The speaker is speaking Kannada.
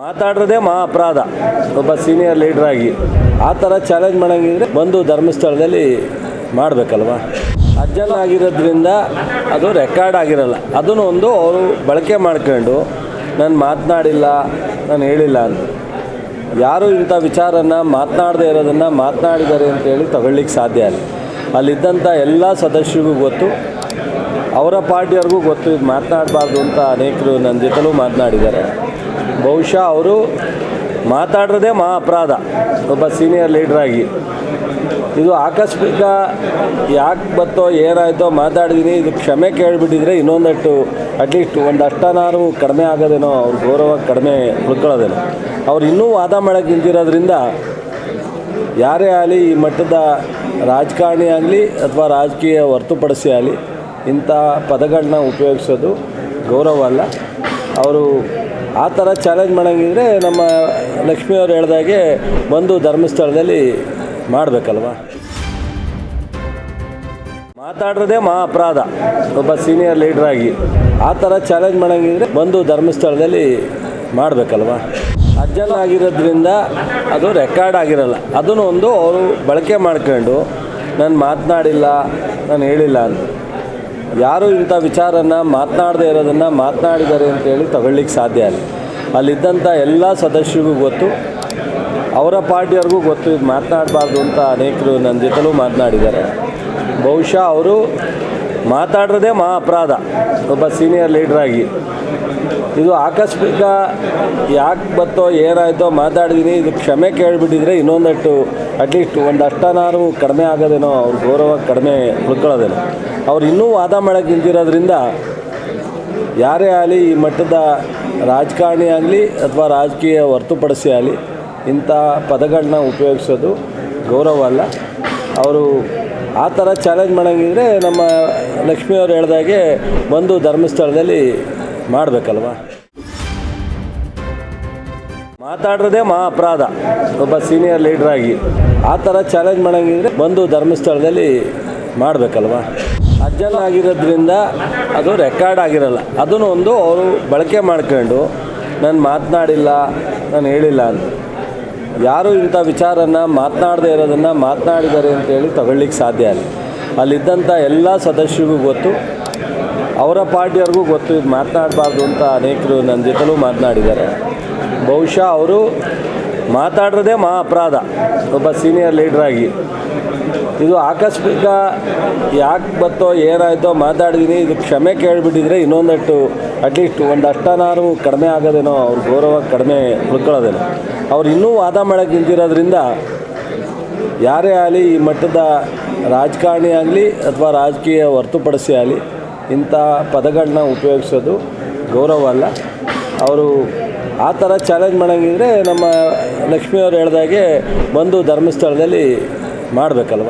ಮಾತಾಡ್ರದೇ ಮಹಾ ಅಪರಾಧ. ಒಬ್ಬ ಸೀನಿಯರ್ ಲೀಡರ್ ಆಗಿ. ಆ ಥರ ಚಾಲೆಂಜ್ ಮಾಡೋಂಗಿದ್ರೆ ಬಂದು ಧರ್ಮಸ್ಥಳದಲ್ಲಿ ಮಾಡಬೇಕಲ್ವಾ? ಅಜ್ಜನ ಆಗಿರೋದ್ರಿಂದ ಅದು ರೆಕಾರ್ಡ್ ಆಗಿರಲ್ಲ. ಅದನ್ನು ಒಂದು ಅವರು ಬಳಕೆ ಮಾಡ್ಕೊಂಡು, ನಾನು ಮಾತನಾಡಿಲ್ಲ, ನಾನು ಹೇಳಿಲ್ಲ ಅಂತ. ಯಾರು ಇಂಥ ವಿಚಾರನ ಮಾತನಾಡದೇ ಇರೋದನ್ನು ಮಾತನಾಡಿದ್ದಾರೆ ಅಂತೇಳಿ ತಗೊಳ್ಳಿಕ್ಕೆ ಸಾಧ್ಯ ಅಲ್ಲ ಅಲ್ಲಿದ್ದಂಥ ಎಲ್ಲ ಸದಸ್ಯರಿಗೂ ಗೊತ್ತು. ಅವರ ಪಾರ್ಟಿಯವ್ರಿಗೂ ಗೊತ್ತು, ಇದು ಮಾತನಾಡಬಾರ್ದು ಅಂತ ಅನೇಕರು ನನ್ನ ಜೊತೆಲೂ ಮಾತನಾಡಿದ್ದಾರೆ. ಬಹುಶಃ ಅವರು ಮಾತಾಡ್ರದೇ ಮಹಾ ಅಪರಾಧ ಒಬ್ಬ ಸೀನಿಯರ್ ಲೀಡ್ರಾಗಿ ಇದು ಆಕಸ್ಮಿಕ ಯಾಕೆ ಬತ್ತೋ ಏನಾಯಿತೋ ಮಾತಾಡಿದ್ದೀನಿ ಇದು ಕ್ಷಮೆ ಕೇಳಿಬಿಟ್ಟಿದ್ರೆ ಇನ್ನೊಂದಷ್ಟು ಅಟ್ಲೀಸ್ಟ್ ಒಂದು ಅಷ್ಟನಾರು ಕಡಿಮೆ ಆಗೋದೇನೋ, ಅವ್ರ ಗೌರವ ಕಡಿಮೆ ಉಳ್ಕೊಳ್ಳೋದೇನೋ. ಅವ್ರು ಇನ್ನೂ ವಾದ ಮಾಡೋಕ್ಕೆ ನಿಂತಿರೋದ್ರಿಂದ ಯಾರೇ ಆಗಲಿ ಈ ಮಟ್ಟದ ರಾಜಕಾರಣಿ ಆಗಲಿ ಅಥವಾ ರಾಜಕೀಯ ಹೊರ್ತುಪಡಿಸಿ ಆಗಲಿ ಇಂಥ ಪದಗಳನ್ನ ಉಪಯೋಗಿಸೋದು ಗೌರವ ಅಲ್ಲ. ಅವರು ಆ ಥರ ಚಾಲೆಂಜ್ ಮಾಡೋಂಗಿದ್ರೆ ನಮ್ಮ ಲಕ್ಷ್ಮಿಯವರು ಹೇಳ್ದಾಗೆ ಬಂದು ಧರ್ಮಸ್ಥಳದಲ್ಲಿ ಮಾಡಬೇಕಲ್ವ? ಮಾತಾಡೋದೇ ಮಹಾ ಅಪರಾಧ. ಒಬ್ಬ ಸೀನಿಯರ್ ಲೀಡರ್ ಆಗಿ ಆ ಥರ ಚಾಲೆಂಜ್ ಮಾಡೋಂಗಿದ್ರೆ ಬಂದು ಧರ್ಮಸ್ಥಳದಲ್ಲಿ ಮಾಡಬೇಕಲ್ವ? ಅಜ್ಜನ ಆಗಿರೋದ್ರಿಂದ ಅದು ರೆಕಾರ್ಡ್ ಆಗಿರಲ್ಲ. ಅದನ್ನು ಒಂದು ಅವರು ಬಳಕೆ ಮಾಡ್ಕೊಂಡು, ನಾನು ಮಾತನಾಡಿಲ್ಲ, ನಾನು ಹೇಳಿಲ್ಲ ಅಂತ. ಯಾರು ಇಂಥ ವಿಚಾರನ ಮಾತನಾಡದೇ ಇರೋದನ್ನು ಮಾತನಾಡಿದ್ದಾರೆ ಅಂತೇಳಿ ತಗೊಳ್ಳಿಕ್ಕೆ ಸಾಧ್ಯ ಇಲ್ಲ. ಅಲ್ಲಿದ್ದಂಥ ಎಲ್ಲ ಸದಸ್ಯರಿಗೂ ಗೊತ್ತು, ಅವರ ಪಾರ್ಟಿಯವ್ರಿಗೂ ಗೊತ್ತು, ಇದು ಮಾತನಾಡಬಾರ್ದು ಅಂತ ಅನೇಕರು ನನ್ನ ಜೊತೆಲೂ ಮಾತನಾಡಿದ್ದಾರೆ. ಬಹುಶಃ ಅವರು ಮಾತಾಡೋದೇ ಮಹಾ ಅಪರಾಧ ಒಬ್ಬ ಸೀನಿಯರ್ ಲೀಡ್ರಾಗಿ ಇದು ಆಕಸ್ಮಿಕ ಯಾಕೆ ಬತ್ತೋ, ಏನಾಯಿತೋ ಮಾತಾಡಿದ್ದೀನಿ ಇದು ಕ್ಷಮೆ ಕೇಳಿಬಿಟ್ಟಿದ್ರೆ ಇನ್ನೊಂದಷ್ಟು ಅಟ್ಲೀಸ್ಟ್ ಒಂದು ಕಡಿಮೆ ಆಗೋದೇನೋ, ಅವ್ರ ಗೌರವ ಕಡಿಮೆ ಉಳ್ಕೊಳ್ಳೋದೇನೋ. ಅವ್ರು ಇನ್ನೂ ವಾದ ಮಾಡೋಕ್ಕೆ ನಿಂತಿರೋದ್ರಿಂದ ಯಾರೇ ಆಗಲಿ ಈ ಮಟ್ಟದ ರಾಜಕಾರಣಿ ಆಗಲಿ ಅಥವಾ ರಾಜಕೀಯ ಹೊರ್ತುಪಡಿಸಿ ಆಗಲಿ, ಇಂಥ ಪದಗಳನ್ನ ಉಪಯೋಗಿಸೋದು ಗೌರವ ಅಲ್ಲ. ಅವರು ಆ ಥರ ಚಾಲೆಂಜ್ ಮಾಡೋಂಗಿದ್ರೆ ನಮ್ಮ ಲಕ್ಷ್ಮಿಯವರು ಹೇಳ್ದಾಗೆ ಬಂದು ಧರ್ಮಸ್ಥಳದಲ್ಲಿ ಮಾಡಬೇಕಲ್ವ? ಮಾತಾಡ್ರದೇ ಮಹಾ ಅಪರಾಧ ಒಬ್ಬ ಸೀನಿಯರ್ ಲೀಡರ್ ಆಗಿ ಆ ಥರ ಚಾಲೆಂಜ್ ಮಾಡೋಂಗಿದ್ರೆ ಬಂದು ಧರ್ಮಸ್ಥಳದಲ್ಲಿ ಮಾಡಬೇಕಲ್ವ? ಅಜ್ಜನ ಆಗಿರೋದ್ರಿಂದ ಅದು ರೆಕಾರ್ಡ್ ಆಗಿರಲ್ಲ. ಅದನ್ನು ಒಂದು ಅವರು ಬಳಕೆ ಮಾಡ್ಕೊಂಡು, ನಾನು ಮಾತನಾಡಿಲ್ಲ, ನಾನು ಹೇಳಿಲ್ಲ ಅಂತ. ಯಾರು ಇಂಥ ವಿಚಾರನ ಮಾತನಾಡದೇ ಇರೋದನ್ನು ಮಾತನಾಡಿದ್ದಾರೆ ಅಂತೇಳಿ ತಗೊಳ್ಳಿಕ್ಕೆ ಸಾಧ್ಯ ಅಲ್ಲ ಅಲ್ಲಿದ್ದಂಥ ಎಲ್ಲ ಸದಸ್ಯರಿಗೂ ಗೊತ್ತು. ಅವರ ಪಾರ್ಟಿಯವ್ರಿಗೂ ಗೊತ್ತು, ಇದು ಮಾತನಾಡಬಾರ್ದು ಅಂತ ಅನೇಕರು ನನ್ನ ಜೊತೆಲೂ ಮಾತನಾಡಿದ್ದಾರೆ. ಬಹುಶಃ ಅವರು ಮಾತಾಡೋದೇ ಮಹಾ ಅಪರಾಧ ಒಬ್ಬ ಸೀನಿಯರ್ ಲೀಡ್ರಾಗಿ ಇದು ಆಕಸ್ಮಿಕ ಯಾಕೆ ಬತ್ತೋ, ಏನಾಯಿತೋ ಮಾತಾಡಿದ್ದೀನಿ ಇದು ಕ್ಷಮೆ ಕೇಳಿಬಿಟ್ಟಿದ್ರೆ ಇನ್ನೊಂದಷ್ಟು ಅಟ್ಲೀಸ್ಟ್ ಒಂದು ಅಷ್ಟನಾರು ಕಡಿಮೆ ಆಗೋದೇನೋ, ಅವ್ರ ಗೌರವ ಕಡಿಮೆ ಉಳ್ಕೊಳ್ಳೋದೇನೋ. ಅವ್ರು ಇನ್ನೂ ವಾದ ಮಾಡೋಕ್ಕೆ ನಿಂತಿರೋದ್ರಿಂದ ಯಾರೇ ಆಗಲಿ, ಈ ಮಟ್ಟದ ರಾಜಕಾರಣಿ ಆಗಲಿ, ಅಥವಾ ರಾಜಕೀಯ ಹೊರತುಪಡಿಸಿ ಆಗಲಿ ಇಂಥ ಪದಗಳನ್ನ ಉಪಯೋಗಿಸೋದು ಗೌರವ ಅಲ್ಲ. ಅವರು ಆ ಥರ ಚಾಲೆಂಜ್ ಮಾಡೋಂಗಿದ್ರೆ ನಮ್ಮ ಲಕ್ಷ್ಮಿಯವರು ಹೇಳ್ದಾಗೆ ಬಂದು ಧರ್ಮಸ್ಥಳದಲ್ಲಿ ಮಾಡಬೇಕಲ್ವ?